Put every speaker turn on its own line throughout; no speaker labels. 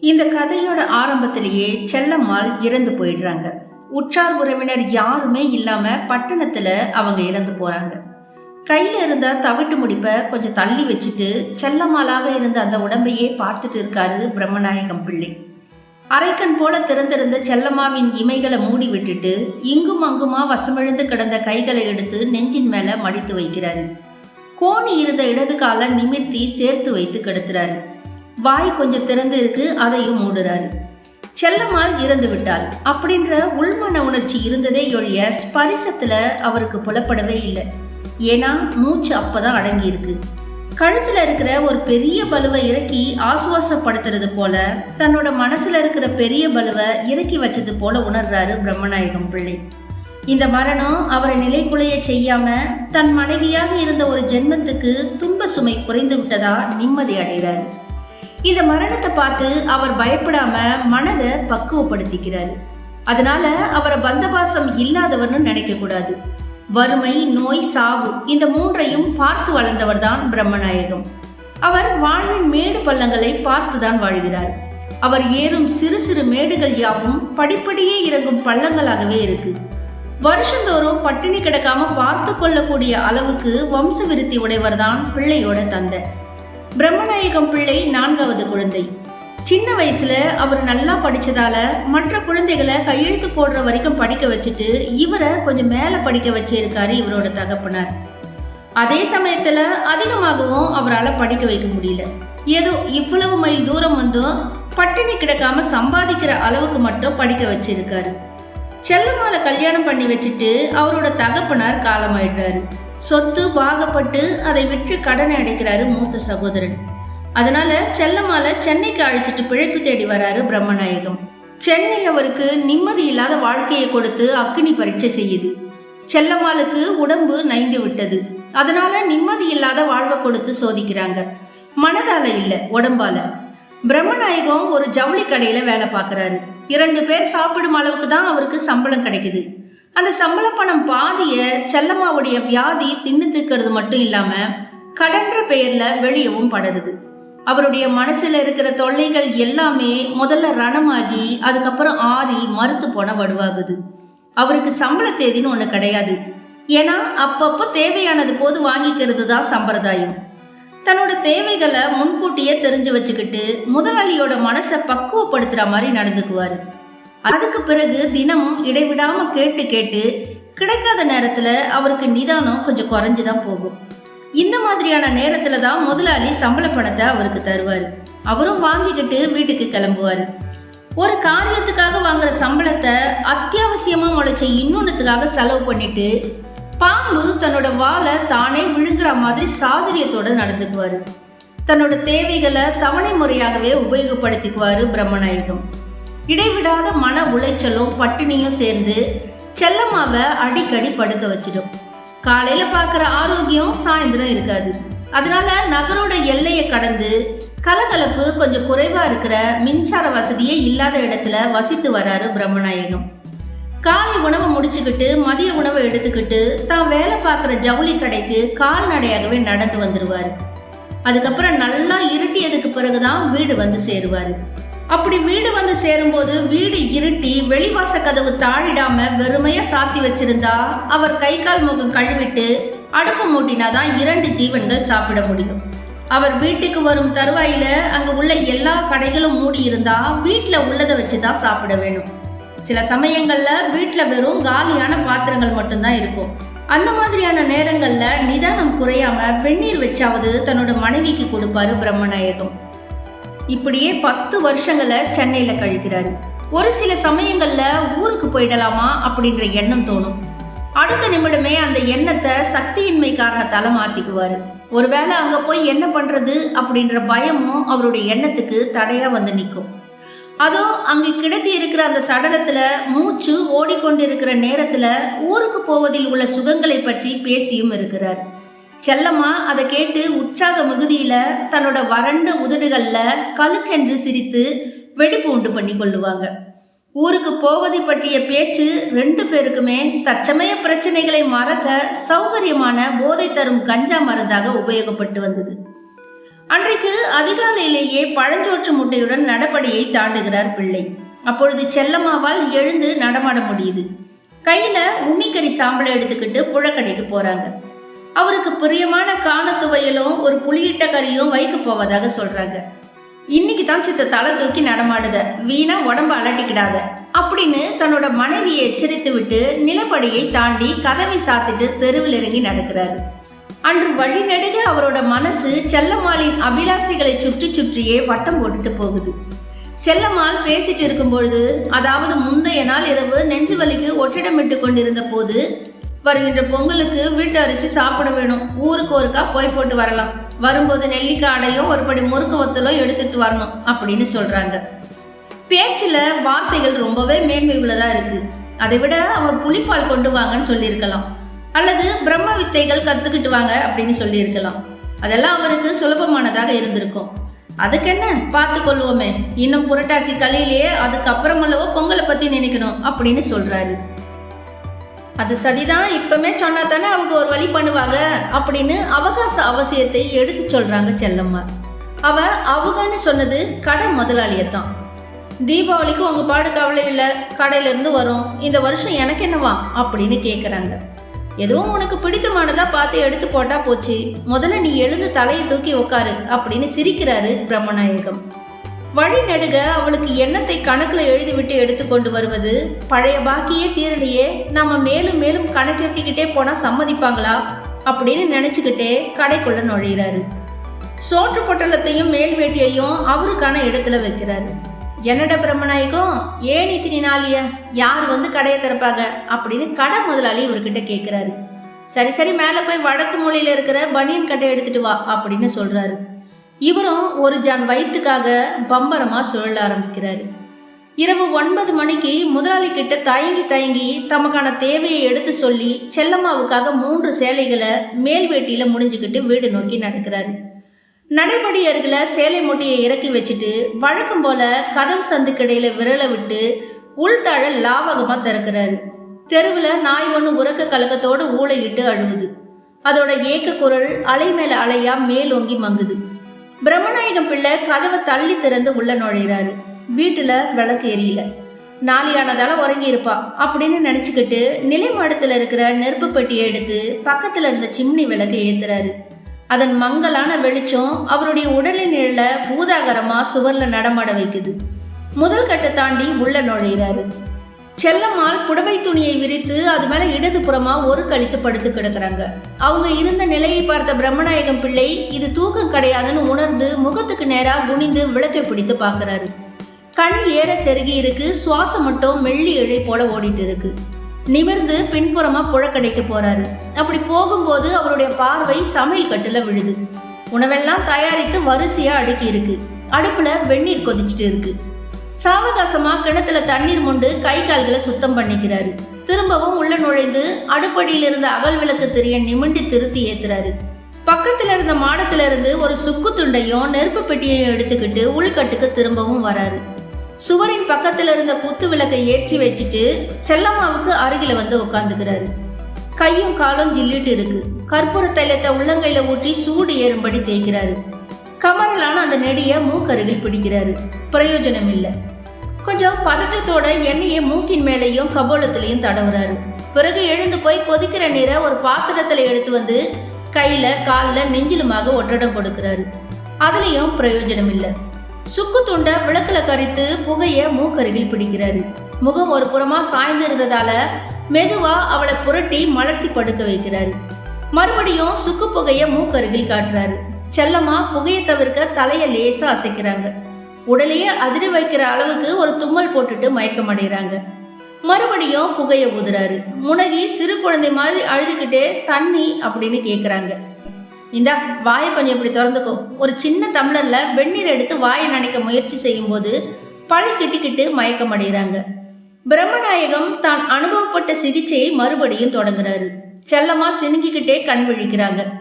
இந்த கதையோட ஆரம்பத்திலேயே செல்லம்மாள் இறந்து போயிடுறாங்க. உற்றார் உறவினர் யாருமே இல்லாம பட்டணத்துல அவங்க இறந்து போறாங்க. கையில இருந்த தவிட்டு முடிப்பை கொஞ்சம் தள்ளி வச்சுட்டு செல்லம்மாளாக இருந்த அந்த உடம்பையே பார்த்துட்டு இருக்காரு பிரம்மநாயகம் பிள்ளை. அரைக்கண் போல திறந்திருந்த செல்லம்மாவின் இமைகளை மூடி விட்டுட்டு இங்கும் அங்குமா வசமிழந்து கிடந்த கைகளை எடுத்து நெஞ்சின் மேல மடித்து வைக்கிறாரு. கோணி இருந்த இடது காலை நிமிர்த்தி சேர்த்து வைத்து கிடத்துறாரு. வாய் கொஞ்சம் திறந்து இருக்கு அதையும் மூடுறாரு. செல்லம்மாள் இறந்து விட்டாள். அப்படின்ற உள்மன உணர்ச்சி இருந்ததே ஒழிய ஸ்பரிசத்துல அவருக்கு புலப்படவே இல்லை. ஏன்னா மூச்சு அப்பதான் அடங்கி இருக்கு கழுத்துல இருக்கிற ஒரு பெரிய பலுவை இறக்கி ஆசுவாசப்படுத்துறது போல தன்னோட மனசுல இருக்கிற பெரிய பலுவை இறக்கி வச்சது போல உணர்றாரு பிரம்மநாயகம் பிள்ளை. இந்த மரணம் அவரை நிலைக்குலைய செய்யாம தன் மனைவியாக இருந்த ஒரு ஜென்மத்துக்கு துன்ப சுமை குறைந்து விட்டதா நிம்மதி அடைகிறார். இந்த மரணத்தை பார்த்து அவர் பயப்படாம மனதை பக்குவப்படுத்திக்கிறாரு. அதனால அவரை பந்தபாசம் இல்லாதவர்னு நினைக்க கூடாது வறுமை நோய் சாவு இந்த மூன்றையும் பார்த்து வளர்ந்தவர் தான் பிரம்மநாயகம். அவர் வாழ்வின் மேடு பள்ளங்களை பார்த்துதான் வாழ்கிறார். அவர் ஏறும் சிறு சிறு மேடுகள் யாவும் படிப்படியே இறங்கும் பள்ளங்களாகவே இருக்கு. வருஷந்தோறும் பட்டினி கிடக்காம பார்த்து கொள்ளக்கூடிய அளவுக்கு வம்ச விருத்தி உடையவர் தான் பிள்ளையோட தந்தை. பிரம்மநாயகம் பிள்ளை நான்காவது குழந்தை. சின்ன வயசுல அவர் நல்லா படிச்சதால மற்ற குழந்தைகளை கையெழுத்து போடுற வரைக்கும் படிக்க வச்சுட்டு இவரை கொஞ்சம் மேல படிக்க வச்சிருக்காரு இவரோட தகப்பனார். அதே சமயத்துல அதிகமாகவும் அவரால் படிக்க வைக்க முடியல. ஏதோ இவ்வளவு மைல் தூரம் வந்தும் பட்டினி கிடக்காம சம்பாதிக்கிற அளவுக்கு மட்டும் படிக்க வச்சிருக்காரு. செல்லம்மாவை கல்யாணம் பண்ணி வச்சுட்டு அவரோட தகப்பனார் காலமாயிட்டாரு. சொத்து பாகப்பட்டு அதை விற்று கடனை அடைக்கிறாரு மூத்த சகோதரன். அதனால செல்லம்மால சென்னைக்கு அழைச்சிட்டு பிழைப்பு தேடி வராரு பிரம்மநாயகம். சென்னை அவருக்கு நிம்மதி இல்லாத வாழ்க்கையை கொடுத்து அக்னி பரீட்சை செய்யுது. செல்லம்மாளுக்கு உடம்பு நைந்து விட்டது. அதனால நிம்மதி இல்லாத வாழ்வை கொடுத்து சோதிக்கிறாங்க. மனதால இல்ல உடம்பால. பிரம்மநாயகம் ஒரு ஜவுளி கடையில வேலை பார்க்கறாரு. இரண்டு பேர் சாப்பிடும் அளவுக்கு தான் அவருக்கு சம்பளம் கிடைக்குது. அந்த சம்பள பணம் பாதிய செல்லம்மாவுடைய வியாதி தின்னு தீக்கிறது மட்டும் இல்லாம கடன்ற பெயர்ல வெளியவும் படுது அவருடைய மனசுல இருக்கிற தொல்லைகள் எல்லாமே முதல்ல ரணமாகி அதுக்கப்புறம் ஆறி மறுத்து போன வடுவாகுது. அவருக்கு சம்பள தேதின்னு ஒன்று கிடையாது. ஏன்னா அப்பப்போ தேவையானது போது வாங்கிக்கிறது தான் சம்பிரதாயம். தன்னோட தேவைகளை முன்கூட்டியே தெரிஞ்சு வச்சுக்கிட்டு முதலாளியோட மனசை பக்குவப்படுத்துற மாதிரி நடந்துக்குவாரு. அதுக்கு பிறகு தினமும் இடைவிடாம கேட்டு கேட்டு கிடைக்காத நேரத்துல அவருக்கு நிதானம் கொஞ்சம் குறைஞ்சு தான் போகும். இந்த மாதிரியான நேரத்துல தான் முதலாளி சம்பள பணத்தை அவருக்கு தருவார். அவரும் வாங்கிக்கிட்டு வீட்டுக்கு கிளம்புவார். ஒரு காரியத்துக்காக வாங்குற சம்பளத்தை அத்தியாவசியமா முளைச்ச இன்னொன்னுத்துக்காக செலவு பண்ணிட்டு பாம்பு தன்னோட வாழை தானே விழுங்குற மாதிரி சாதுரியத்தோட நடந்துக்குவாரு. தன்னோட தேவைகளை தவணை முறையாகவே உபயோகப்படுத்திக்குவாரு பிரம்மநாயகம். இடைவிடாத மன உளைச்சலும் பட்டினியும் சேர்ந்து செல்லம்மாவை அடிக்கடி படுக்க வச்சிடும். காலையில பார்க்குற ஆரோக்கியம் சாயந்தரம் இருக்காது. அதனால நகரோட எல்லையை கடந்து கலகலப்பு கொஞ்சம் குறைவா இருக்கிற மின்சார வசதியே இல்லாத இடத்துல வசித்து வராரு பிரம்மநாயகம் காலை உணவை முடிச்சுக்கிட்டு மதிய உணவை எடுத்துக்கிட்டு தான் வேலை பார்க்குற ஜவுளி கடைக்கு கால்நடையாகவே நடந்து வந்துடுவார் அதுக்கப்புறம் நல்லா இருட்டியதுக்கு பிறகுதான் வீடு வந்து சேருவார். அப்படி வீடு வந்து சேரும்போது வீடு இருட்டி வெளிவாச கதவு தாழிடாம வெறுமையா சாத்தி வச்சிருந்தா அவர் கை கால் முகம் கழுவிட்டு அடுப்பு மூட்டினாதான் இரண்டு ஜீவன்கள் சாப்பிட முடியும். அவர் வீட்டுக்கு வரும் தருவாயில அங்க உள்ள எல்லா கடைகளும் மூடி இருந்தா வீட்டில் உள்ளதை வச்சு தான் சாப்பிட வேணும். சில சமயங்கள்ல வீட்டில் வெறும் காலியான பாத்திரங்கள் மட்டும்தான் இருக்கும். அந்த மாதிரியான நேரங்கள்ல நிதானம் குறையாம வெந்நீர் வச்சாவது தன்னோட மனைவிக்கு கொடுப்பாரு பிரம்மநாயகம். இப்படியே பத்து வருஷங்களை சென்னையில் கழிக்கிறாரு. ஒரு சில சமயங்களில் ஊருக்கு போயிடலாமா அப்படின்ற எண்ணம் தோணும். அடுத்த நிமிடமே அந்த எண்ணத்தை சக்தியின்மை காரணத்தால் மாற்றிக்குவார் ஒருவேளை அங்கே போய் என்ன பண்ணுறது அப்படின்ற பயமும் அவருடைய எண்ணத்துக்கு தடையாக வந்து நிற்கும் அதோ அங்கே கிடத்தி இருக்கிற அந்த சடலத்தில் மூச்சு ஓடிக்கொண்டிருக்கிற நேரத்தில் ஊருக்கு போவதில் உள்ள சுகங்களை பற்றி பேசியும் இருக்கிறார். செல்லம்மா அதை கேட்டு உற்சாக மிகுதியில தன்னோட வறண்ட உதடுகள்ல கலுக்கென்று சிரித்து வெடிப்பு உண்டு பண்ணி கொள்ளுவாங்க. ஊருக்கு போவதை பற்றிய பேச்சு ரெண்டு பேருக்குமே தற்சமய பிரச்சனைகளை மறக்க சௌகரியமான போதை தரும் கஞ்சா மருந்தாக உபயோகப்பட்டு வந்தது. அன்றைக்கு அதிகாலையிலேயே பழஞ்சோற்று முட்டையுடன் நடப்படியை தாண்டுகிறார் பிள்ளை. அப்பொழுது செல்லம்மாவால் எழுந்து நடமாட முடியுது. கையில உமிக்கறி சாம்பலை எடுத்துக்கிட்டு புழக்கடைக்கு போறாங்க. அவருக்கு பிரியமான காணத்துவையலும் ஒரு புளியிட்ட கறியும் வைக்க போவதாக சொல்றாங்க. இன்னைக்கு தான் சித்த தலை தூக்கி நடமாடுத. வீணா உடம்ப அலட்டிக்கிடாத. அப்படின்னு தன்னோட மனைவியை எச்சரித்து விட்டு நிலப்படியை தாண்டி கதவை சாத்திட்டு தெருவில் இறங்கி நடக்கிறாரு. அன்று வழிநடுக அவரோட மனசு செல்லம்மாளின் அபிலாசைகளை சுற்றி சுற்றியே வட்டம் போட்டுட்டு போகுது. செல்லம்மாள் பேசிட்டு இருக்கும் பொழுது அதாவது முந்தைய நாள் இரவு நெஞ்சு வலிக்கு ஒற்றிடமிட்டு கொண்டிருந்த போது வருகின்ற பொங்கலுக்கு வீட்டு அரிசி சாப்பிட வேணும். ஊருக்கு ஒருக்கா போய் போட்டு வரலாம். வரும்போது நெல்லிக்காய் அடையும் ஒரு படி முறுக்கு ஒத்தலோ எடுத்துட்டு வரணும் அப்படின்னு சொல்றாங்க. பேச்சில் வார்த்தைகள் ரொம்பவே மேன்மை உள்ளதா இருக்கு. அதை விட அவன் புளிப்பால் கொண்டு வாங்கன்னு சொல்லியிருக்கலாம். அல்லது பிரம்ம வித்தைகள் கத்துக்கிட்டு வாங்க அப்படின்னு சொல்லியிருக்கலாம். அதெல்லாம் அவருக்கு சுலபமானதாக இருந்திருக்கும். அதுக்கென்ன? பார்த்து கொள்வோமே. இன்னும் புரட்டாசி கலையிலேயே அதுக்கப்புறமல்லவோ பொங்கலை பற்றி நினைக்கணும் அப்படின்னு சொல்கிறாரு அது சரிதான் இப்பவுமே சொன்னா தானே அவங்க ஒரு வழி பண்ணுவாங்க அப்படின்னு அவகாச அவசியத்தை எடுத்து சொல்றாங்க செல்லம்மா. அவ அவங்கன்னு சொன்னது கடை முதலாளியை தான் தீபாவளிக்கு உங்க பாடு கவலை இல்லை கடையிலேருந்து வரும் இந்த வருஷம் எனக்கு என்னவா அப்படின்னு கேட்குறாங்க எதுவும் உனக்கு பிடித்தமானதா பார்த்து எடுத்து போட்டா போச்சு முதல்ல நீ எழுந்து தலையை தூக்கி உக்காரு அப்படின்னு சிரிக்கிறாரு பிரம்மநாயகம். வழி நெடுக அவளுக்கு எண்ணத்தை கணக்கில் எழுதிவிட்டு எடுத்துக்கொண்டு வருவது. பழைய பாக்கியே தீரலையே நாம மேலும் மேலும் கணக்கெட்டிக்கிட்டே போனா சம்மதிப்பாங்களா? அப்படின்னு நினைச்சுக்கிட்டே கடைக்குள்ள நுழையிறாரு. சோற்று பொட்டலத்தையும் மேல் வேட்டியையும் அவருக்கான இடத்துல வைக்கிறாரு. என்னடா பிரம்மநாயகம்? ஏன் இத்தினி நாளிய யார் வந்து கடையை திறப்பாங்க? அப்படின்னு கடை முதலாளி இவர்கிட்ட கேட்குறாரு சரி சரி மேலே போய் வடக்கு மூலையில் இருக்கிற பனியன் கட்டை எடுத்துட்டு வா அப்படின்னு சொல்றாரு. இவரும் ஒரு ஜான் வயிற்றுக்காக பம்பரமாக சுழல ஆரம்பிக்கிறாரு. இரவு ஒன்பது மணிக்கு முதலாளி கிட்ட தயங்கி தயங்கி தமக்கான தேவையை எடுத்து சொல்லி செல்லம்மாவுக்காக மூன்று சேலைகளை மேல் வேட்டியில் முடிஞ்சுக்கிட்டு வீடு நோக்கி நடக்கிறாரு. நடைபடி அருகில் சேலை மூட்டையை இறக்கி வச்சுட்டு வழக்கம் போல கதவு சந்துக்கிடையில் விரலை விட்டு உள்தாழ லாவகமாக திறக்கிறாரு. தெருவில் நாய் ஒன்று உறக்க கலக்கத்தோடு ஊளையிட்டு அழுகுது. அதோட ஏக்க குரல் அலை மேலே அலையாக மேலோங்கி மங்குது. பிரம்மநாயகம் பிள்ளை கதவை தள்ளி திறந்து உள்ள நுழையிறாரு. வீட்டுல விளக்கு எரியல. நாளியானதால உறங்கி இருப்பா அப்படின்னு நினைச்சுக்கிட்டு நிலை மாடத்துல இருக்கிற நெருப்பு பெட்டியை எடுத்து பக்கத்துல இருந்த சிம்னி விளக்கு ஏத்துறாரு. அதன் மங்கலான வெளிச்சம் அவருடைய உடலின் நிழல பூதாகரமா சுவர்ல நடமாட வைக்குது. முதல் கட்டை தாண்டி உள்ள நுழையிறாரு. செல்லம்மாள் புடவை துணியை விரித்து அது மேல இடது புறமா ஒரு கழித்து படுத்து கிடக்குறாங்க. அவங்க இருந்த நிலையை பார்த்த பிரம்மநாயகம் பிள்ளை இது தூக்கம் கிடையாதுன்னு உணர்ந்து முகத்துக்கு நேரா குனிந்து விளக்கை பிடித்து பாக்குறாரு கண் ஏற செருகி இருக்கு சுவாசம் மட்டும் மெல்லி இழை போல ஓடிட்டு இருக்கு. நிமிர்ந்து பின்புறமா புழக்கடைக்கு போறாரு. அப்படி போகும்போது அவருடைய பார்வை சமையல் கட்டுல விழுது. உணவெல்லாம் தயாரித்து வரிசையா அடுக்கி இருக்கு. அடுப்புல வெந்நீர் கொதிச்சுட்டு இருக்கு. சாவகாசமா கிணத்துல தண்ணீர் மொண்டு கை கால்களை சுத்தம் பண்ணிக்கிறாரு. திரும்பவும் உள்ள நுழைந்து அடுப்படியில் இருந்த அகல் விளக்கு தெரிய நிமிண்டி திருத்தி ஏத்துறாரு. பக்கத்துல இருந்த மாடத்துல இருந்து ஒரு சுக்கு துண்டையும் நெருப்பு பெட்டியையும் எடுத்துக்கிட்டு உள்கட்டுக்கு திரும்பவும் வராரு. சுவரின் பக்கத்துல இருந்த குத்து விளக்கை ஏற்றி வச்சுட்டு செல்லம்மாவுக்கு அருகில வந்து உட்காந்துக்கிறாரு கையும் காலும் ஜில்லிட்டு இருக்கு. கற்பூர தைலத்தை உள்ளங்கையில ஊற்றி சூடு ஏறும்படி தேய்க்கிறாரு. கமரலான அந்த நெடிய மூக்கருகில் பிடிக்கிறாரு. பிரயோஜனம் இல்லை கொஞ்சம் பதட்டத்தோட எண்ணெயை மூக்கின் மேலேயும் கபோலத்திலையும் தடவுறாரு. பிறகு எழுந்து போய் கொதிக்கிற நீரை ஒரு பாத்திரத்துல எடுத்து வந்து கையில காலில் நெஞ்சிலுமாக ஒட்டடம் கொடுக்கிறாரு. அதுலயும் பிரயோஜனம் இல்லை சுக்கு துண்டை விளக்குல கரித்து புகைய மூக்கருகில் பிடிக்கிறாரு. முகம் ஒரு புறமா சாய்ந்து இருந்ததால மெதுவா அவளை புரட்டி மலர்த்தி படுக்க வைக்கிறாரு. மறுபடியும் சுக்கு புகைய மூக்கருகில் காட்டுறாரு. செல்லம்மா புகையை தவிர்க்க தலையை லேசாக அசைக்கிறாங்க. உடலையே அதிர வைக்கிற அளவுக்கு ஒரு தும்மல் போட்டுட்டு மயக்கம் அடைகிறாங்க. மறுபடியும் புகையை ஊதுறாரு. முனகி சிறு குழந்தை மாதிரி அழுதுகிட்டே தண்ணி அப்படின்னு கேட்குறாங்க இந்தா வாயை கொஞ்சம் இப்படி திறந்துக்கோ. ஒரு சின்ன டம்ளர்ல வெந்நீர் எடுத்து வாயை நினைக்க முயற்சி செய்யும்போது பல் கிட்டிக்கிட்டு மயக்கம் அடைகிறாங்க. பிரம்மநாயகம் தான் அனுபவப்பட்ட சிகிச்சையை மறுபடியும் தொடங்குறாரு. செல்லமா சினுங்கிக்கிட்டே கண் விழிக்கிறாங்க.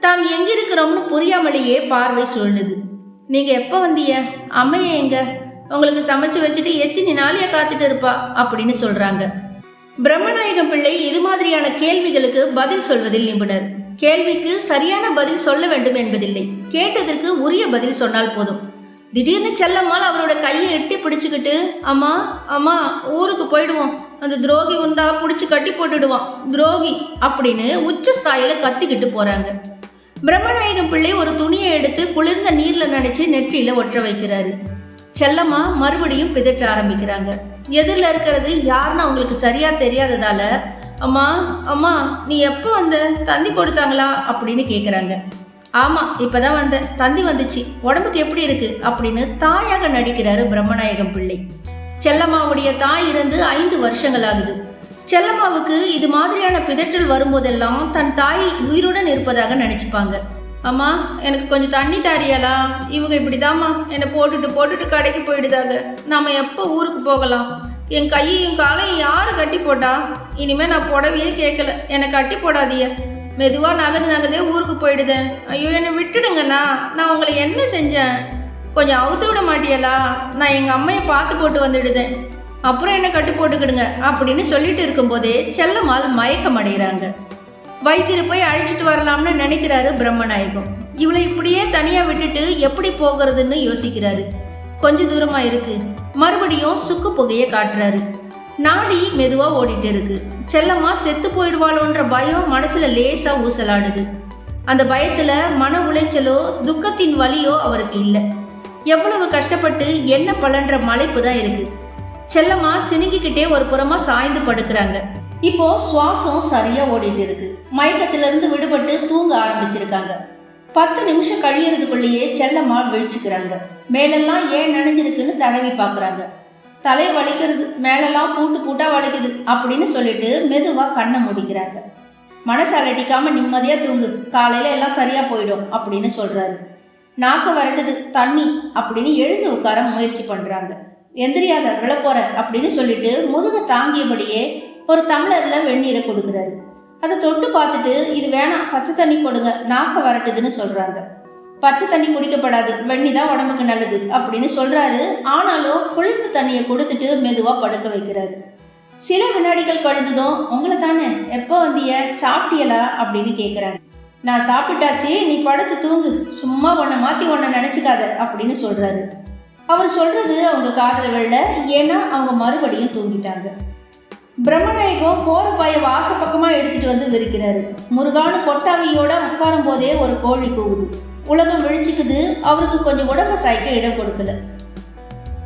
தாம் எங்கிருக்கிறோம்னு புரியாமலேயே பார்வை சூழ்ந்தது நீங்க எப்போ வந்தீங்க? அம்மைய எங்க? உங்களுக்கு சமைச்சு வச்சுட்டு எத்தனை நாளைய காத்துட்டு இருப்பா? அப்படின்னு சொல்றாங்க. பிரம்மநாயகம் பிள்ளை இது மாதிரியான கேள்விகளுக்கு பதில் சொல்வதில் நிபுணர். கேள்விக்கு சரியான பதில் சொல்ல வேண்டும் என்பதில்லை. கேட்டதற்கு உரிய பதில் சொன்னால் போதும். திடீர்னு செல்லம்மாள் அவரோட கையை எட்டி பிடிச்சுக்கிட்டு அம்மா அம்மா ஊருக்கு போயிடுவோம். அந்த துரோகி வந்தா பிடிச்சி கட்டி போட்டுடுவான். துரோகி அப்படின்னு உச்ச ஸ்தாயில கத்திக்கிட்டு போறாங்க. பிரம்மநாயகம் பிள்ளை ஒரு துணியை எடுத்து குளிர்ந்த நீர்ல நனைச்சு நெற்றியில ஒற்ற வைக்கிறாரு. செல்லம்மா மறுபடியும் பிதற்ற ஆரம்பிக்கிறாங்க. எதிரில் இருக்கிறது யாருன்னு அவங்களுக்கு சரியா தெரியாததால அம்மா அம்மா நீ எப்போ வந்த? தந்தி கொடுத்தாங்களா? அப்படின்னு கேட்குறாங்க ஆமாம் இப்போதான் வந்த தந்தி வந்துச்சு. உடம்புக்கு எப்படி இருக்கு? அப்படின்னு தாயாக நடிக்கிறாரு பிரம்மநாயகம் பிள்ளை. செல்லம்மாவுடைய தாய் இருந்து ஐந்து வருஷங்கள் ஆகுது. செல்லம்மாவுக்கு இது மாதிரியான பிதற்றல் வரும்போதெல்லாம் தன் தாய் உயிருடன் இருப்பதாக நினச்சிப்பாங்க. அம்மா எனக்கு கொஞ்சம் தண்ணி தாரியலா? இவங்க இப்படிதாம்மா. என்னை போட்டுட்டு போட்டுட்டு கடைக்கு போயிடுதாங்க. நாம எப்போ ஊருக்கு போகலாம்? என் கையையும் காலையும் யாரு கட்டி போட்டா? இனிமே நான் புடவையே கேட்கல என்னை கட்டி போடாதிய மெதுவாக நகது நகதே ஊருக்கு போயிடுதேன். ஐயோ என்னை விட்டுடுங்கண்ணா. நான் உங்களை என்ன செஞ்சேன்? கொஞ்சம் அவுத்து விட மாட்டியலா? நான் எங்கள் அம்மையை பார்த்து போட்டு வந்துடுதேன். அப்புறம் என்ன கட்டு போட்டுக்கிடுங்க அப்படின்னு சொல்லிட்டு இருக்கும்போதே செல்லம்மாள் மயக்கம் அடைகிறாங்க. வைத்தியரை போய் அழைச்சிட்டு வரலாம்னு நினைக்கிறாரு பிரம்மநாயகம். இவளை இப்படியே தனியாக விட்டுட்டு எப்படி போகிறதுன்னு யோசிக்கிறாரு. கொஞ்ச தூரமாக இருக்கு. மறுபடியும் சுக்கு புகையை காட்டுறாரு. நாடி மெதுவாக ஓடிட்டு இருக்கு. செல்லம்மா செத்து போயிடுவாளோன்ற பயம் மனசில் லேசாக ஊசலாடுது. அந்த பயத்தில் மன உளைச்சலோ துக்கத்தின் வலியோ அவருக்கு இல்லை. எவ்வளவு கஷ்டப்பட்டு என்ன பலன்ற மலைப்பு தான் இருக்குது செல்லம்மா சினுங்கிக்கிட்டே ஒரு புறமா சாய்ந்து படுக்கிறாங்க. இப்போ சுவாசம் சரியா ஓடிட்டு இருக்கு. மயக்கத்திலிருந்து விடுபட்டு தூங்க ஆரம்பிச்சிருக்காங்க. பத்து நிமிஷம் கழியறதுக்குள்ளேயே செல்லம்மா விழிச்சுக்கிறாங்க. மேலெல்லாம் ஏன் நனைஞ்சிருக்குன்னு தடவி பார்க்குறாங்க. தலையை வலிக்கிறது மேலெல்லாம் பூட்டு பூட்டா வலிக்குது அப்படின்னு சொல்லிட்டு மெதுவாக கண்ணை முடிக்கிறாங்க. மனசு அலட்டிக்காம நிம்மதியா தூங்கு. காலையில எல்லாம் சரியா போயிடும் அப்படின்னு சொல்றாரு. நாக்க வரட்டுது தண்ணி அப்படின்னு எழுந்து உட்கார முயற்சி பண்றாங்க. எந்திரியாத விழப்போற அப்படின்னு சொல்லிட்டு முதுக தாங்கியபடியே ஒரு தமிழரில் வெந்நீரை கொடுக்குறாரு. அதை தொட்டு பார்த்துட்டு இது வேணாம் பச்சை தண்ணி கொடுங்க நாக்க வரட்டுதுன்னு சொல்கிறாங்க பச்சை தண்ணி குடிக்கப்படாது வெண்ணி தான் உடம்புக்கு நல்லது அப்படின்னு சொல்கிறாரு ஆனாலும் குளிர்ந்த தண்ணியை கொடுத்துட்டு மெதுவாக படுக்க வைக்கிறாரு. சில வினாடிகள் கழிந்ததும் உங்களை தானே எப்போ வந்திய சாப்பிட்டியலா? அப்படின்னு கேட்குறாங்க நான் சாப்பிட்டாச்சு நீ படுத்து தூங்கு சும்மா உன்னை மாற்றி உன்னை நினச்சிக்காத அப்படின்னு சொல்கிறாரு அவர் சொல்றது அவங்க காதல வெள்ள ஏன்னா அவங்க மறுபடியும் தூங்கிட்டாங்க. பிரம்மநாயகம் போற பாய வாச பக்கமா எடுத்துட்டு வந்து விரிக்கிறாரு. முருகான கொட்டாவியோட உட்காரும் போதே ஒரு கோழி கூவுது. உலகம் விழிச்சுக்குது அவருக்கு கொஞ்சம் உடம்பு சாய்க்க இடம் கொடுக்கல.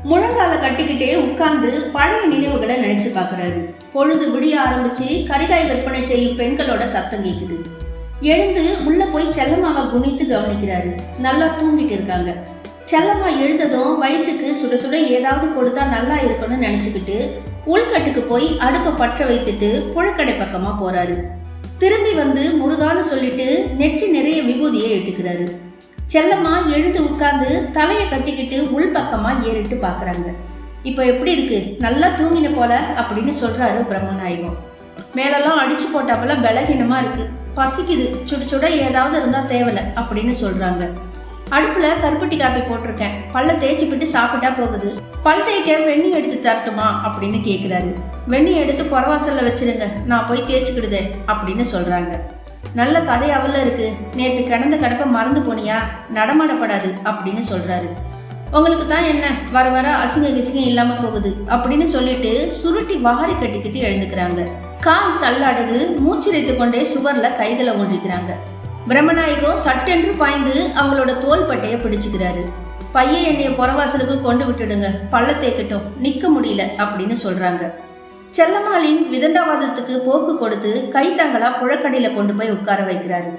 முழங்கால கட்டிக்கிட்டே உட்கார்ந்து பழைய நினைவுகளை நினைச்சு பார்க்கறாரு. பொழுது விடிய ஆரம்பிச்சு கரிகாய் விற்பனை செய்யும் பெண்களோட சத்தம் கேட்குது எழுந்து உள்ள போய் செல்லமாவை குனித்து கவனிக்கிறாரு. நல்லா தூங்கிட்டு இருக்காங்க. செல்லம்மா எழுந்ததும் வயிற்றுக்கு சுட சுட ஏதாவது கொடுத்தா நல்லா இருக்கும்னு நினச்சிக்கிட்டு உள்கட்டுக்கு போய் அடுப்பை பற்ற வைத்துட்டு புழக்கடை பக்கமாக போகிறாரு திரும்பி வந்து முருகான்னு சொல்லிட்டு நெற்றி நிறைய விபூதியை இட்டுக்கிறாரு செல்லம்மா எழுந்து உட்கார்ந்து தலையை கட்டிக்கிட்டு உள் பக்கமாக ஏறிட்டு பார்க்குறாங்க இப்போ எப்படி இருக்கு? நல்லா தூங்கின போல? அப்படின்னு சொல்கிறாரு பிரம்மநாயகம். மேலெல்லாம் அடிச்சு போட்டாப்புல பலகீனமாக இருக்குது பசிக்குது. சுட சுட ஏதாவது இருந்தால் தேவலை அப்படின்னு சொல்கிறாங்க அடுப்புல கருப்பட்டி காப்பி போட்டிருக்கேன். பல்ல தேய்ச்சிப்பிட்டு சாப்பிட்டா போகுது. பல் தேய்க்க வெண்ணி எடுத்து தரட்டுமா? அப்படின்னு கேட்குறாரு வெண்ணி எடுத்து புறவாசல்ல வச்சிருங்க. நான் போய் தேய்ச்சிக்கிடுதே அப்படின்னு சொல்றாங்க. நல்ல கதை இருக்கு. நேற்று கிடந்த கடப்பை மறந்து போனியா? நடமாடப்படாது அப்படின்னு சொல்றாரு. உங்களுக்கு தான் என்ன? வர வர அசிங்க கிசிங்க இல்லாமல் போகுது அப்படின்னு சொல்லிட்டு சுருட்டி வாரி கட்டிக்கிட்டு எழுந்துக்கிறாங்க. கால் தள்ளாடுது மூச்சிரைத்து கொண்டே சுவரில் கைகளை ஒன்றிக்கிறாங்க பிரம்மநாயகம் சட்டென்று பாய்ந்து அவங்களோட தோள் பட்டையை பிடிச்சுக்கிறாரு. பையன் என்னைய புறவாசலுக்கு கொண்டு விட்டுடுங்க. பள்ள தேக்கட்டும் நிற்க முடியல அப்படின்னு சொல்கிறாங்க செல்லம்மாளின் விதண்டாவாதத்துக்கு போக்கு கொடுத்து கைத்தாங்களா புழக்கடையில் கொண்டு போய் உட்கார வைக்கிறாரு.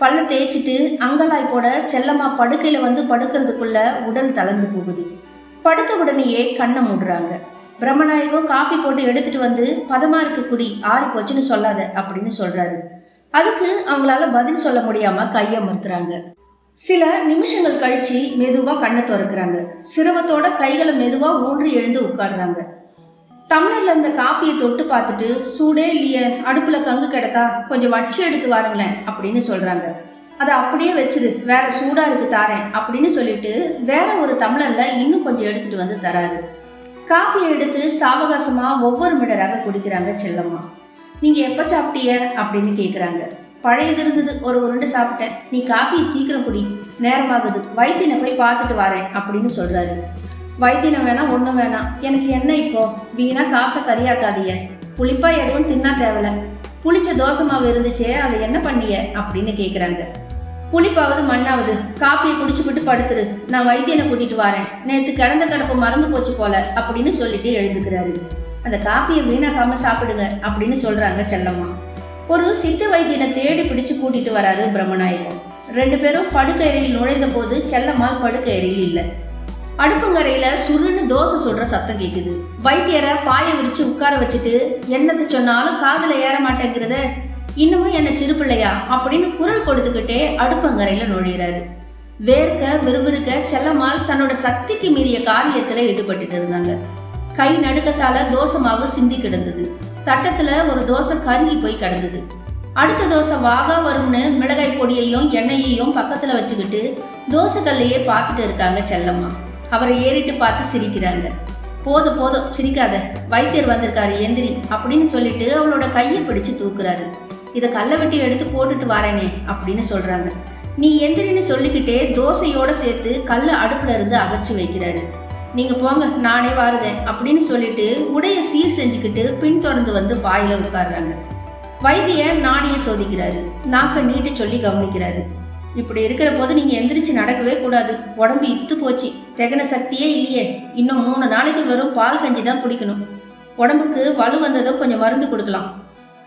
பல்ல தேய்ச்சிட்டு அங்கலாய் போட செல்லம்மா படுக்கையில் வந்து படுக்கிறதுக்குள்ள உடல் தளர்ந்து போகுது. படுத்த உடனேயே கண்ணை மூடுறாங்க. பிரம்மநாயகம் காப்பி போட்டு எடுத்துட்டு வந்து பதமா இருக்கு குடி ஆறி போச்சுன்னு சொல்லாத அப்படின்னு சொல்றாரு. அதுக்கு அவங்களால பதில் சொல்ல முடியாம கையமர்த்துறாங்க சில நிமிஷங்கள் கழிச்சு மெதுவா கண்ணை திறக்கிறாங்க. சிரமத்தோட கைகளை மெதுவா ஊன்றி எழுந்து உட்காடுறாங்க தமிழர்ல இந்த காப்பியை தொட்டு பார்த்துட்டு சூடே இல்லையே அடுப்புல கங்கு கிடக்கா கொஞ்சம் வச்சு எடுத்து வாருங்களேன் அப்படின்னு சொல்றாங்க. அதை அப்படியே வச்சிரு வேற சூடா இருக்கு தாரேன் அப்படின்னு சொல்லிட்டு வேற ஒரு தமிழர்ல இன்னும் கொஞ்சம் எடுத்துட்டு வந்து தராரு. காப்பியை எடுத்து சாவகாசமா ஒவ்வொரு மிடராக குடிக்கிறாங்க செல்லம்மா. நீங்கள் எப்போ சாப்பிட்டீங்க அப்படின்னு கேட்குறாங்க பழையது இருந்தது. ஒரு உருண்டு சாப்பிட்டேன். நீ காப்பி சீக்கிரம் குடி. நேரமாகுது. வைத்தியனை போய் பார்த்துட்டு வரேன் அப்படின்னு சொல்கிறாரு வைத்தியனை வேணாம் ஒன்றும் வேணாம் எனக்கு என்ன இப்போ? வீணாக காசை கறியாக்காதீங்க. புளிப்பாக எதுவும் தின்னா தேவையில்ல. புளிச்ச தோசை மாவு இருந்துச்சே அதை என்ன பண்ணிய? அப்படின்னு கேட்குறாங்க புளிப்பாவது மண்ணாவது. காப்பியை குடிச்சுவிட்டு படுத்துரு. நான் வைத்தியனை கூட்டிட்டு வரேன். நேற்று கிடந்த கிடப்பு மறந்து போச்சு போல அப்படின்னு சொல்லிட்டு எழுந்துக்கிறாரு அந்த காப்பியை வீணாக்காம சாப்பிடுங்க அப்படின்னு சொல்றாங்க செல்லம்மா. ஒரு சித்த வைத்தியனை தேடி பிடிச்சு கூட்டிட்டு வராரு பிரம்மநாயகம். ரெண்டு பேரும் படுக்கையறையில் நுழைந்த போது செல்லம்மாள் படுக்கையறையில் இல்லை. அடுப்புங்கரையில சுருன்னு தோசை சொல்ற சத்தம் கேக்குது. வைத்தியரை பாய விரிச்சு உட்கார வச்சுட்டு என்னத்தை சொன்னாலும் காதில் ஏற மாட்டேங்கிறத இன்னமும் என்ன சிறுபிள்ளையா அப்படின்னு குரல் கொடுத்துக்கிட்டே அடுப்பங்கரையில நுழையிறாரு. வேர்க்க விறுவிறுக்க செல்லம்மாள் தன்னோட சக்திக்கு மீறிய காரியத்துல ஈடுபட்டுட்டு இருந்தாங்க. கை நடுக்கத்தால தோசை மாவு சிந்தி கிடந்தது. தட்டத்துல ஒரு தோசை கருங்கி போய் கிடந்தது. அடுத்த தோசை வாகா வரும்னு மிளகாய் பொடியையும் எண்ணெயையும் பக்கத்துல வச்சுக்கிட்டு தோசை கல்லையே பார்த்துட்டு இருக்காங்க செல்லம்மா. அவரை ஏறிட்டு பார்த்து சிரிக்கிறாங்க. போதும் போதும் சிரிக்காத. வைத்தியர் வந்திருக்காரு எந்திரி அப்படின்னு சொல்லிட்டு அவளோட கையை பிடிச்சு தூக்குறாரு. இதை கல்லை வெட்டி எடுத்து போட்டுட்டு வரேனே அப்படின்னு சொல்றாங்க. நீ எந்திரின்னு சொல்லிக்கிட்டே தோசையோட சேர்த்து கல்லை அடுப்புல இருந்து அகற்றி வைக்கிறாரு. நீங்கள் போங்க நானே வாருதேன் அப்படின்னு சொல்லிட்டு உடைய சீர் செஞ்சுக்கிட்டு பின்தொடர்ந்து வந்து வாயில் உட்காடுறாங்க வைத்தியர் நாடியை சோதிக்கிறாரு. நாக்க நீட்டு சொல்லி கவனிக்கிறாரு. இப்படி இருக்கிற போது நீங்கள் எந்திரிச்சு நடக்கவே கூடாது. உடம்பு இத்து போச்சு. தெகன சக்தியே இல்லையே. இன்னும் மூணு நாளைக்கு வெறும் பால் கஞ்சி தான் குடிக்கணும். உடம்புக்கு வலு வந்ததும் கொஞ்சம் மருந்து கொடுக்கலாம்.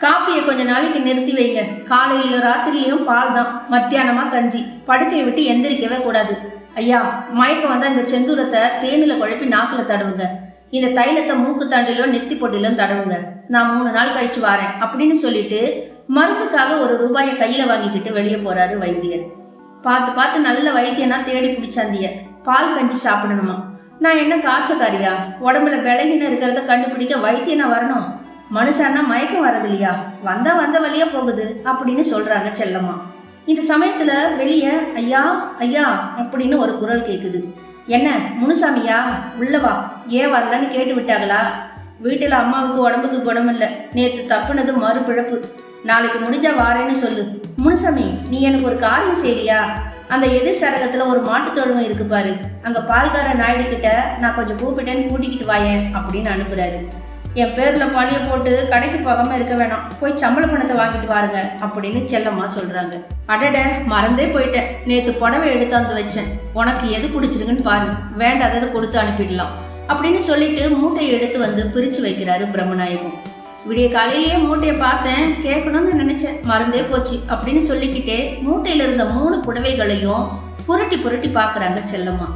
காப்பியை கொஞ்ச நாளைக்கு நிறுத்தி வைங்க. காலையிலயும் ராத்திரிலையும் பால் தான். மத்தியானமாக கஞ்சி. படுக்கையை விட்டு எந்திரிக்கவே கூடாது. ஐயா மயக்கம் வந்தால் இந்த செந்தூரத்தை தேனில் குழப்பி நாக்கில் தடவுங்க. இந்த தைலத்தை மூக்கு தாண்டிலும் நெத்தி பொட்டிலும் தடவுங்க. நான் மூணு நாள் கழிச்சு வரேன் அப்படின்னு சொல்லிட்டு மருந்துக்காக ஒரு ரூபாயை கையில் வாங்கிக்கிட்டு வெளியே போறாரு வைத்தியர். பார்த்து பார்த்து நல்ல வைத்தியனா தேடி பிடிச்சாந்திய. பால் கஞ்சி சாப்பிடணுமா? நான் என்ன காய்ச்சக்காரியா? உடம்புல விலகின இருக்கிறத கண்டுபிடிக்க வைத்தியனா வரணும்? மனுஷன்னா மயக்கம் வர்றது இல்லையா வந்தா வந்த வழியா போகுது அப்படின்னு சொல்றாங்க செல்லம்மா. இந்த சமயத்துல வெளியே ஐயா ஐயா அப்படின்னு ஒரு குரல் கேக்குது. என்ன முனுசாமியா? உள்ளவா ஏன் வரலன்னு கேட்டு விட்டாங்களா வீட்டில் அம்மாவுக்கு உடம்புக்கு குணமில்லை. நேற்று தப்புனது மறுபிழப்பு. நாளைக்கு முடிஞ்சா வாரேன்னு சொல்லு. முனுசாமி நீ எனக்கு ஒரு காரியம் செய்றியா? அந்த எதிர் சரகத்துல ஒரு மாட்டு தொழுவம் இருக்கு பாரு. அங்க பால்கார நாயுடு கிட்ட நான் கொஞ்சம் கூப்பிட்டேன்னு கூட்டிக்கிட்டு வாயேன் அப்படின்னு அனுப்புறாரு. என் பேரில் பழிய போட்டு கடைக்கு போகாமல் இருக்க வேணாம். போய் சம்பள பணத்தை வாங்கிட்டு வாருங்க அப்படின்னு செல்லம்மா சொல்கிறாங்க அடட மறந்தே போயிட்டேன். நேற்று புடவை எடுத்தாந்து வச்சேன். உனக்கு எது பிடிச்சிருக்குன்னு பாரு. வேண்டாததை கொடுத்து அனுப்பிடலாம். அப்படின்னு சொல்லிட்டு மூட்டையை எடுத்து வந்து பிரித்து வைக்கிறாரு பிரம்மநாயகம். விடிய காலையிலேயே மூட்டையை பார்த்தேன். கேட்கணும்னு நினச்சேன். மறந்தே போச்சு அப்படின்னு சொல்லிக்கிட்டே மூட்டையில் இருந்த மூணு புடவைகளையும் புரட்டி புரட்டி பார்க்குறாங்க செல்லம்மா.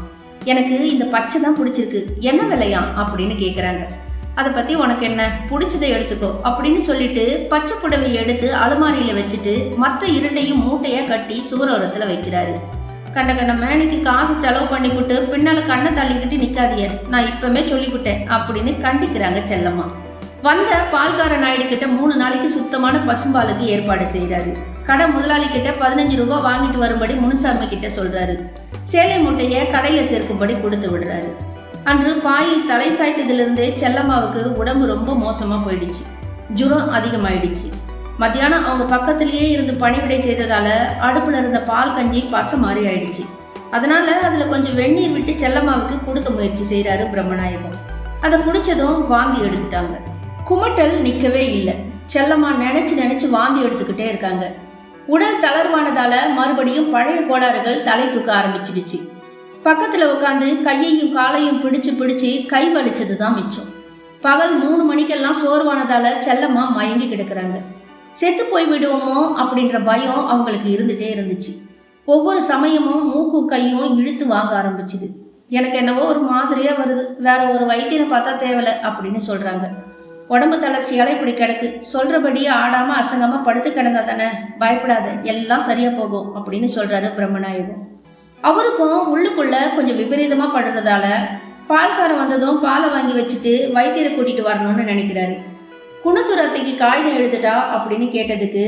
எனக்கு இந்த பச்சை தான் பிடிச்சிருக்கு. என்ன விலையா? அப்படின்னு கேட்குறாங்க அதை பற்றி உனக்கு என்ன? பிடிச்சதை எடுத்துக்கோ அப்படின்னு சொல்லிட்டு பச்சை புடவை எடுத்து அலமாரியில் வச்சுட்டு மற்ற இரண்டையும் மூட்டையாக கட்டி சுவரோரத்தில் வைக்கிறாரு. கண்ட கண்ட மேனிக்கு காசு செலவு பண்ணிவிட்டு பின்னால் கண்ணை தள்ளிக்கிட்டு நிற்காதீங்க நான் இப்போவே சொல்லிவிட்டேன் அப்படின்னு கண்டிக்கிறாங்க செல்லம்மா. வந்த பால்கார நாயுடுக்கிட்ட மூணு நாளைக்கு சுத்தமான பசும்பாலுக்கு ஏற்பாடு செய்கிறாரு கடை முதலாளி கிட்ட பதினஞ்சு ரூபாய் வாங்கிட்டு வரும்படி முனுசாமி கிட்ட சொல்றாரு. சேலை மூட்டையை கடையில் சேர்க்கும்படி கொடுத்து விடுறாரு. அன்று பாயில் தலை சாய்த்ததிலிருந்தே செல்லம்மாவுக்கு உடம்பு ரொம்ப மோசமாக போயிடுச்சு. ஜுரம் அதிகமாயிடுச்சு. மத்தியானம் அவங்க பக்கத்துலேயே இருந்து பணிவிடை செய்ததால அடுப்பில் இருந்த பால் கஞ்சி பச மாதிரி ஆயிடுச்சு. அதனால அதில் கொஞ்சம் வெந்நீர் விட்டு செல்லம்மாவுக்கு கொடுக்க முயற்சி செய்கிறாரு பிரம்மநாயகம். அதை குடிச்சதும் வாந்தி எடுத்துட்டாங்க. குமட்டல் நிற்கவே இல்லை. செல்லம்மா நினச்சி நினச்சி வாந்தி எடுத்துக்கிட்டே இருக்காங்க. உடல் தளர்வானதால மறுபடியும் பழைய கோளாறுகள் தலை தூக்க ஆரம்பிச்சிடுச்சு. பக்கத்தில் உட்காந்து கையையும் காலையும் பிடிச்சு பிடிச்சு கை வலிச்சது தான் மிச்சம். பகல் மூணு மணிக்கெல்லாம் சோர்வானதால செல்லம்மா மயங்கி கிடக்குறாங்க. செத்து போய் விடுவோமோ அப்படின்ற பயம் அவங்களுக்கு இருந்துட்டே இருந்துச்சு. ஒவ்வொரு சமயமும் மூக்கும் கையும் இழுத்து வாங்க ஆரம்பிச்சுது. எனக்கு என்னவோ ஒரு மாதிரியா வருது. வேற ஒரு வைத்தியம் பார்த்தா தேவலை அப்படின்னு சொல்றாங்க. உடம்பு தளர்ச்சியால இப்படி கிடக்கு. சொல்றபடியே ஆடாம அசங்கமா படுத்து கிடந்தா தானே? பயப்படாத. எல்லாம் சரியா போகும் அப்படின்னு சொல்றாரு பிரம்மநாயகம் அவருக்கும் உள்ளுக்குள்ள கொஞ்சம் விபரீதமா படுறதால பால்காரன் வந்ததும் பாலை வாங்கி வச்சுட்டு வைத்தியரை கூட்டிட்டு வரணும்னு நினைக்கிறாரு. குணத்துரத்தைக்கு காகிதம் எழுதுட்டா அப்படின்னு கேட்டதுக்கு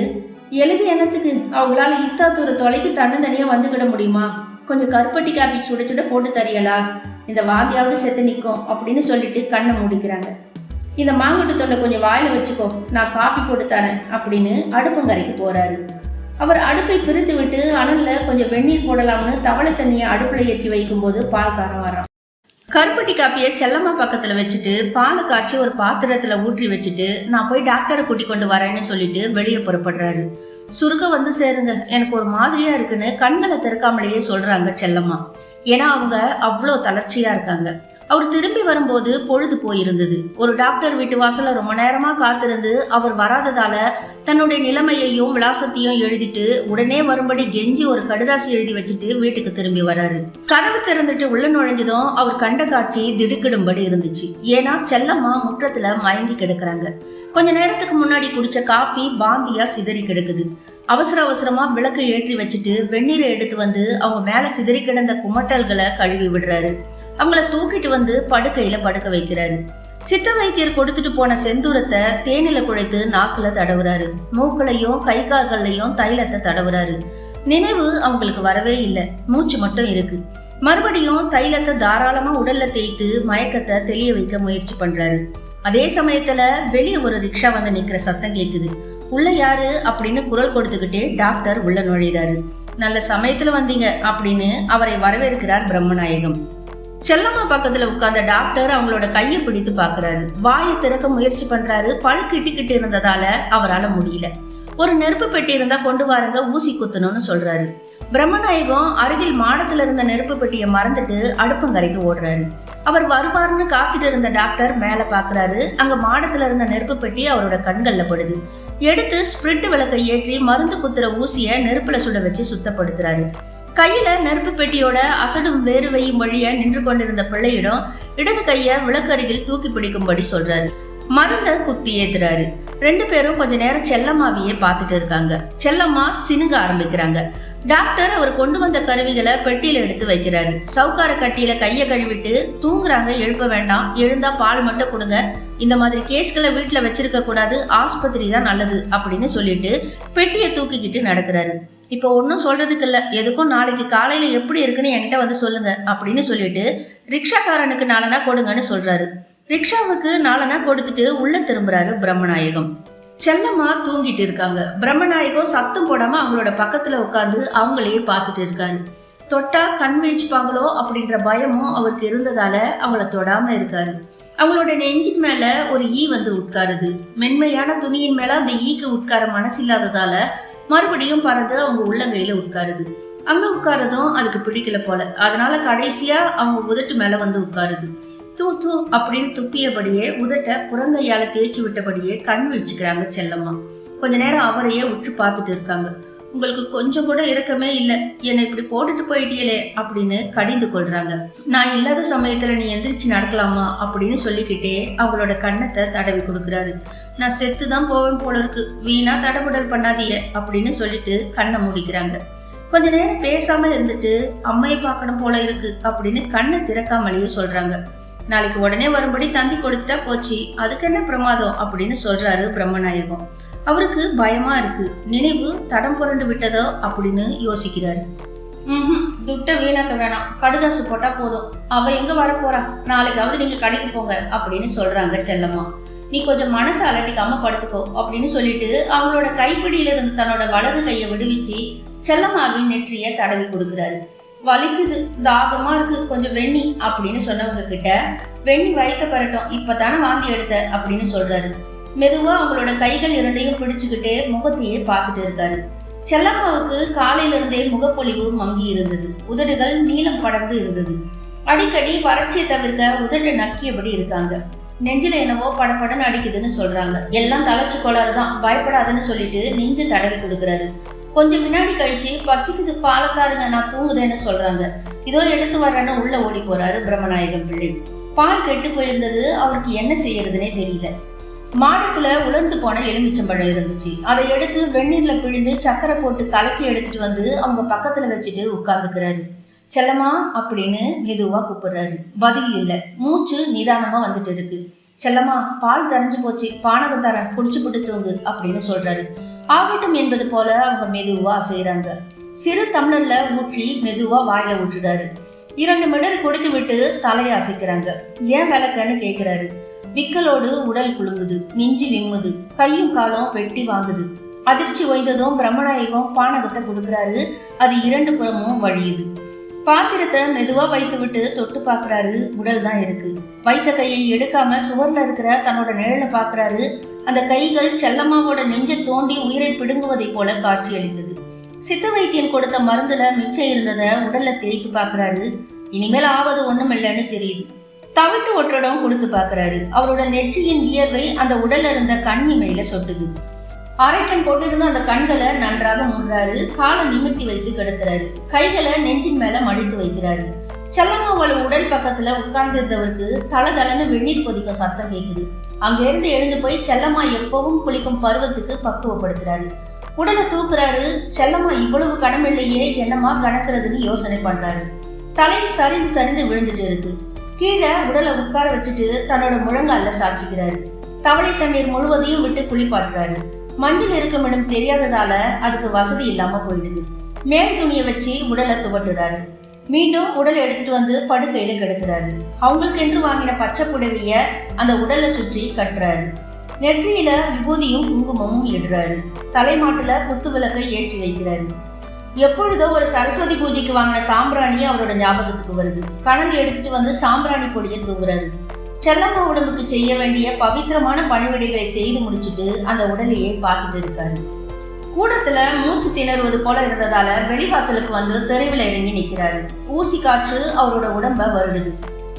எழுதி என்னத்துக்கு அவங்களால இத்தா தூர தொலைக்கு தன்னந்தனியா வந்துக்கிட முடியுமா? கொஞ்சம் கருப்பட்டி காப்பி சுட சுட போட்டு தரியலா? இந்த வாந்தியாவது செத்து நிற்கும் அப்படின்னு சொல்லிட்டு கண்ணை மூடிக்கிறாங்க. இந்த மாங்கட்டு தொண்டை கொஞ்சம் வாயில வச்சுக்கோ நான் காப்பி போட்டு தரேன் அப்படின்னு அடுப்பங்கரைக்கு போறாரு. அவர் அடுப்பை பிரித்து விட்டு அனல்ல கொஞ்சம் வெந்நீர் போடலாம்னு தவளை தண்ணியை அடுப்புல ஏற்றி வைக்கும்போது பால்காரன் வரான். கருப்பட்டி காப்பியை செல்லம்மா பக்கத்தில் வச்சுட்டு பாலை காய்ச்சி ஒரு பாத்திரத்தில் ஊற்றி வச்சுட்டு நான் போய் டாக்டரை கூட்டி கொண்டு வரேன்னு சொல்லிட்டு வெளியே புறப்படுறாரு. சுருக்க வந்து சேருங்க எனக்கு ஒரு மாதிரியா இருக்குன்னு கண்களை திறக்காமலேயே சொல்றாங்க செல்லம்மா. ஏன்னா அவங்க அவ்வளோ தளர்ச்சியாக இருக்காங்க. அவர் திரும்பி வரும்போது பொழுது போயிருந்தது. ஒரு டாக்டர் வீட்டு வாசல்ல ரொம்ப நேரமாக காத்திருந்து அவர் வராததால தன்னுடைய நிலைமையையும் விலாசத்தையும் எழுதிட்டு உடனே வரும்படி கெஞ்சி ஒரு கடுதாசி எழுதி வச்சுட்டு வீட்டுக்கு திரும்பி வராரு. கதவு திறந்துட்டு உள்ள நுழைஞ்சதும் அவர் கண்ட காட்சி திடுக்கிடும்படி இருந்துச்சு. ஏன்னா செல்லம்மா முற்றத்துல மயங்கி கிடக்குறாங்க. கொஞ்ச நேரத்துக்கு முன்னாடி குடிச்ச காப்பி பாந்தியா சிதறி கிடக்குது. அவசர அவசரமாக விளக்கு ஏற்றி வச்சுட்டு வெந்நீரை எடுத்து வந்து அவங்க மேலே சிதறி கிடந்த குமட்டல்களை கழுவி விடுறாரு. அவங்கள தூக்கிட்டு வந்து படுக்கையில் படுக்க வைக்கிறாரு. சித்த வைத்தியர் கொடுத்துட்டு போன செந்தூரத்தை தேனில குழைத்து நாக்குல தடவுறாரு. மூக்களையும் கை கால்கள்லையும் தைலத்தை தடவுறாரு. நினைவு அவங்களுக்கு வரவே இல்லை. மூச்சு மட்டும் இருக்கு. மறுபடியும் தைலத்தை தாராளமா உடல்ல தேய்த்து மயக்கத்தை தெளிய வைக்க முயற்சி பண்றாரு. அதே சமயத்துல வெளியே ஒரு ரிக்ஷா வந்து நிக்கிற சத்தம் கேக்குது. உள்ள யாரு அப்படின்னு குரல் கொடுத்துக்கிட்டே டாக்டர் உள்ள நுழைதாரு நல்ல சமயத்துல வந்தீங்க அப்படின்னு அவரை வரவேற்கிறார் பிரம்மநாயகம். செல்லம்மா பக்கத்துல உட்கார்ந்த டாக்டர் அவங்களோட கையை பிடித்து பாக்குறாரு வாயை திறக்க முயற்சி பண்றாரு. பல் கிட்டிக்கிட்டு இருந்ததால அவரால் முடியல. ஒரு நெருப்பு பெட்டி இருந்தா கொண்டு வாருங்க ஊசி குத்தணும்னு சொல்றாரு. பிரம்மநாயகம் அருகில் மாடத்துல இருந்த நெருப்பு பெட்டியை மறந்துட்டு அடுப்பங்கரைக்கு ஓடுறாரு. அவர் வருவாருன்னு காத்துட்டு இருந்த டாக்டர் மேலே பார்க்குறாரு அங்கே மாடத்தில் இருந்த நெருப்பு பெட்டி அவரோட கண்களில் படுது. எடுத்து ஸ்பிரிட் விளக்கை ஏற்றி மருந்து குத்துற ஊசியை நெருப்பில் சுட வச்சு சுத்தப்படுத்துறாரு. கையில நெருப்பு பெட்டியோட அசடும் வேறுவையும் வழிய நின்று கொண்டிருந்த பிள்ளையிடம் இடது கைய விளக்கருகில் தூக்கி பிடிக்கும்படி சொல்றாரு. மருந்த குத்தி ஏத்துறாரு. ரெண்டு பேரும் கொஞ்ச நேரம் செல்லம்மாவையே பார்த்துட்டு இருக்காங்க. செல்லம்மா சினுங்க ஆரம்பிக்கிறாங்க. டாக்டர் அவர் கொண்டு வந்த கருவிகளை பெட்டியில எடுத்து வைக்கிறாரு. சவுக்கார கட்டியில கையை கழுவிட்டு தூங்குறாங்க. எழுப்ப வேண்டாம். எழுந்தா பால் மட்டும் கொடுங்க. இந்த மாதிரி கேஸ்களை வீட்டில் வச்சிருக்க கூடாது. ஆஸ்பத்திரி தான் நல்லது அப்படின்னு சொல்லிட்டு பெட்டியை தூக்கிக்கிட்டு நடக்கிறாரு. இப்போ ஒன்றும் சொல்றதுக்கு இல்லை. எதுக்கும் நாளைக்கு காலையில எப்படி இருக்குன்னு என்கிட்ட வந்து சொல்லுங்க அப்படின்னு சொல்லிட்டு ரிக்ஷாக்காரனுக்கு நாளனா கொடுங்கன்னு சொல்றாரு. ரிக்ஷாவுக்கு நாலனா கொடுத்துட்டு உள்ள திரும்புறாரு பிரம்மநாயகம். செல்லம்மா தூங்கிட்டு இருக்காங்க. பிரம்மநாயகம் சத்தம் போடாம அவங்களோட பக்கத்துல உட்காந்து அவங்களையே பார்த்துட்டு இருக்காரு. தொட்டா கண் வீழ்ச்சிப்பாங்களோ அப்படின்ற பயமும் அவருக்கு இருந்ததால அவங்கள தொடாம இருக்காரு. அவங்களோட நெஞ்சின் மேல ஒரு ஈ வந்து உட்காருது. மென்மையான துணியின் மேல அந்த ஈக்கு உட்கார மனசு இல்லாததால மறுபடியும் பறந்து அவங்க உள்ளங்கையில உட்காருது. அங்க உட்காரதும் அதுக்கு பிடிக்கல போல. அதனால கடைசியா அவங்க உதட்டு மேல வந்து உட்காருது. தூ தூ அப்படின்னு துப்பியபடியே உதட்ட புறங்கையால தேய்ச்சி விட்டபடியே கண் விழிச்சுக்கிறாங்க செல்லம்மா. கொஞ்ச நேரம் அவரையே உற்று பார்த்துட்டு இருக்காங்க. உங்களுக்கு கொஞ்சம் கூட இறக்கமே இல்லை. என்னை இப்படி போட்டுட்டு போயிட்டியலே அப்படின்னு கடிந்து கொள்றாங்க. நான் இல்லாத சமயத்துல நீ எந்திரிச்சு நடக்கலாமா? அப்படின்னு சொல்லிக்கிட்டே அவளோட கண்ணத்தை தடவி கொடுக்குறாரு. நான் செத்து தான் போவேன் போல இருக்கு. வீணா தடபுடல் பண்ணாதீய அப்படின்னு சொல்லிட்டு கண்ணை மூடிக்கிறாங்க. கொஞ்ச நேரம் பேசாம இருந்துட்டு அம்மையை பார்க்கணும் போல இருக்கு அப்படின்னு கண்ணை திறக்காமலேயே சொல்றாங்க. நாளைக்கு உடனே வரும்படி தந்தி கொடுத்துட்டா போச்சு. அதுக்கு என்ன பிரமாதம்? அப்படின்னு சொல்றாரு பிரம்மநாயகம். அவருக்கு பயமா இருக்கு. நினைவு தடம் புரண்டு விட்டதோ அப்படின்னு யோசிக்கிறாரு. ம் துட்ட வீணாக்க வேணாம். கடுதாசு போட்டா போதும். அவ எங்க வரப்போறா? நாளைக்காவது நீங்க கடைக்கு போங்க அப்படின்னு சொல்றாங்க செல்லம்மா. நீ கொஞ்சம் மனசை அலட்டிக்காம படுத்துக்கோ அப்படின்னு சொல்லிட்டு அவங்களோட கைப்பிடியில இருந்து தன்னோட வலது கையை விடுவிச்சு செல்லம்மாவின் நெற்றியை தடவி கொடுக்குறாரு. வலிக்குது தாகமா இருக்கு கொஞ்சம் வெண்ணி அப்படின்னு சொன்னவங்க கிட்ட வெண்ணி வயிற்ற பரட்டும் இப்பதானே வாந்தி எடுத்த? அப்படின்னு சொல்றாரு. மெதுவா அவங்களோட கைகள் இரண்டையும் பிடிச்சுக்கிட்டே முகத்தையே பார்த்துட்டு இருக்காரு. செல்லம்மாவுக்கு காலையிலிருந்தே முகப்பொலிவு மங்கி இருந்தது. உதடுகள் நீளம் படர்ந்து இருந்தது. அடிக்கடி வறட்சியை தவிர்க்க உதடு நக்கியபடி இருக்காங்க. நெஞ்சில என்னவோ படப்படன்னு அடிக்குதுன்னு சொல்றாங்க. எல்லாம் தலைச்சு கோளாறு தான். பயப்படாதுன்னு சொல்லிட்டு நெஞ்சு தடவி கொடுக்குறாரு. கொஞ்சம் வினாடி கழிச்சு பசிக்குது பாலத்தாருங்க நான் தூங்குதேன்னு சொல்றாங்க. இதோ எடுத்து வர்றேன்னு உள்ள ஓடி போறாரு பிரம்மநாயகம் பிள்ளை. பால் கெட்டு போயிருந்தது அவருக்கு என்ன செய்யறதுனே தெரியல. மாடத்துல உலர்ந்து போன எலுமிச்சம்பழம் இருந்துச்சு. அதை எடுத்து வெந்நீர்ல பிழிந்து சக்கரை போட்டு கலக்கி எடுத்துட்டு வந்து அவங்க பக்கத்துல வச்சுட்டு உட்கார்ந்துக்கிறாரு. செல்லம்மா அப்படின்னு மெதுவா கூப்பிடுறாரு. பதில் இல்லை. மூச்சு நிதானமா வந்துட்டு இருக்கு. செல்லம்மா பால் தரைஞ்சு போச்சு. பானகம் தரேன். குடிச்சு போட்டு தூங்கு அப்படின்னு சொல்றாரு. ஆகட்டும் என்பது போல அவங்க மெதுவா செய்யறாங்க சிறு தமிழர்ல ஊற்றி மெதுவா வாயில விட்டுடாரு இரண்டு மிடர் கொடுத்து விட்டு தலையை அசைக்கிறாங்க. ஏன் விளக்கன்னு கேக்குறாரு. விக்கலோடு உடல் குலுங்குது நெஞ்சு விம்முது கையும் காலும் வெட்டி வாங்குது. அதிர்ச்சி ஓய்ந்ததும் பிரம்மநாயகம் பானகத்தை கொடுக்குறாரு. அது இரண்டு புறமும் வழியுது. பாத்திரத்தை மெதுவா வைத்து விட்டு தொட்டு பார்க்கறாரு. உடல் தான் இருக்கு. வைத்த கையை எடுக்காம சுவர்ல இருக்கிற தன்னோட நிழலை பார்க்கறாரு. அந்த கைகள் செல்லம்மாவோட நெஞ்சை தோண்டி உயிரை பிடுங்குவதை போல காட்சியளித்தது. சித்த வைத்தியன் கொடுத்த மருந்துல மிச்சம் இருந்ததை உடல்ல தேய்த்து பார்க்கறாரு. இனிமேல் ஆவது ஒண்ணும் இல்லைன்னு தெரியுது. தவிட்டு ஒற்றடம் கொடுத்து பார்க்கறாரு. அவரோட நெற்றியின் வியர்வை அந்த உடல்ல இருந்த கண் இமையில சொட்டுது. அரைக்கண் போட்டிருந்த அந்த கண்களை நன்றாக மூடுறாரு. காலை நிமித்தி வைத்து கெடுத்துறாரு. கைகளை நெஞ்சின் மேல மடித்து வைக்கிறாரு. செல்லம்மாவோட உடல் பக்கத்துல உட்கார்ந்திருந்தவருக்கு தளதளன்னு வெந்நீர் கொதிக்க சத்தம் கேக்குது. அங்க இருந்து எழுந்து போய் செல்லம்மா எப்பவும் குளிக்கும் பருவத்துக்கு பக்குவப்படுத்துறாரு. உடலை தூக்குறாரு செல்லம்மா இவ்வளவு கனமில்லையே என்னமா கணக்குறதுன்னு யோசனை பண்றாரு. தலை சரிந்து சரிந்து விழுந்துட்டு இருக்கு. கீழே உடலை உட்கார வச்சுட்டு தன்னோட முழங்கால சாட்சிக்கிறாரு தவளை தண்ணீர் முழுவதையும் விட்டு குளிப்பாட்டுறாரு. மஞ்சள் இருக்கும் இடம் தெரியாததால அதுக்கு வசதி இல்லாம போயிடுது. மேல் துணியை வச்சு உடலை துவட்டுறாரு. மீண்டும் உடலை எடுத்துட்டு வந்து படுக்கையில கிடக்குறாரு. அவங்களுக்கு என்று வாங்கின பச்சை புடவைய அந்த உடலை சுற்றி கட்டுறாரு. நெற்றியில விபூதியும் குங்குமமும் இடுறாரு. தலைமாட்டுல குத்து விளக்கை ஏற்றி வைக்கிறாரு. எப்பொழுதோ ஒரு சரஸ்வதி பூஜைக்கு வாங்கின சாம்பிராணி அவரோட ஞாபகத்துக்கு வருது. கணல் எடுத்துட்டு வந்து சாம்பிராணி பொடியை தூவுறாரு. செல்லம்மா உடம்புக்கு செய்ய வேண்டிய பவித்திரமான பணிவிடைகளை செய்து முடிச்சுட்டு அந்த உடலையே பார்த்துட்டு இருக்காரு. கூடத்துல மூச்சு திணறுவது போல இருந்ததால வெளிவாசலுக்கு வந்து தெருவில் இறங்கி நிற்கிறாரு. ஊசி காற்று அவரோட உடம்ப வருடுது.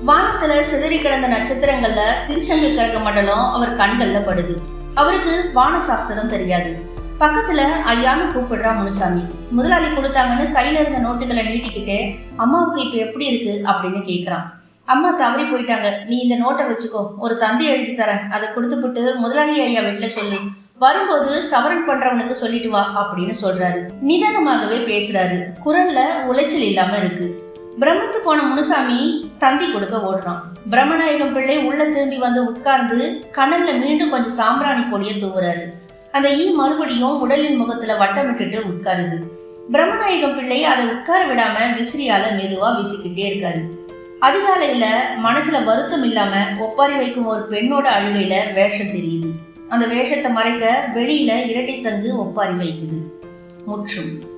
வானத்துல சிதறி கிடந்த நட்சத்திரங்கள்ல திருசங்க கரக மண்டலம் அவர் கண்கள்ல படுது. அவருக்கு வான சாஸ்திரம் தெரியாது. பக்கத்துல ஐயான்னு கூப்பிடுறா முனுசாமி. முதலாளி கொடுத்தாங்கன்னு கையில இருந்த நோட்டுகளை நீட்டிக்கிட்டே அம்மாவுக்கு இப்ப எப்படி இருக்கு? அப்படின்னு கேக்குறான். அம்மா தவறி போயிட்டாங்க. நீ இந்த நோட்டை வச்சுக்கோ. ஒரு தந்தி எழுதி தரேன். அதை கொடுத்துப்புட்டு முதலாளி ஐயா வீட்டுல சொல்லு. வரும்போது சவரன் பண்றவனுக்கு சொல்லிட்டு வா அப்படின்னு சொல்றாரு. நிதானமாகவே பேசுறாரு. குரல்ல உளைச்சல் இல்லாம இருக்கு. பிரம்மத்து போன முனுசாமி தந்தி கொடுக்க ஓடுறான். பிரம்மநாயகம் பிள்ளை உள்ள திரும்பி வந்து உட்கார்ந்து கணல்ல மீண்டும் கொஞ்சம் சாம்பிராணி பொடிய தூவுறாரு. அந்த ஈ மறுபடியும் உடலின் முகத்துல வட்டமிட்டுட்டு உட்காருது. பிரம்மநாயகம் பிள்ளை அதை உட்கார விடாம விசிறியால மெதுவா வீசிக்கிட்டே இருக்காரு. அதிகாலையில மனசுல வருத்தம் இல்லாம ஒப்பாரி வைக்கும் ஒரு பெண்ணோட அழுகையில வேஷம் தெரியுது. அந்த வேஷத்தை மறைக்க வெளியில இரட்டை சங்கு ஒப்பாரி வைக்குது. முற்றும்.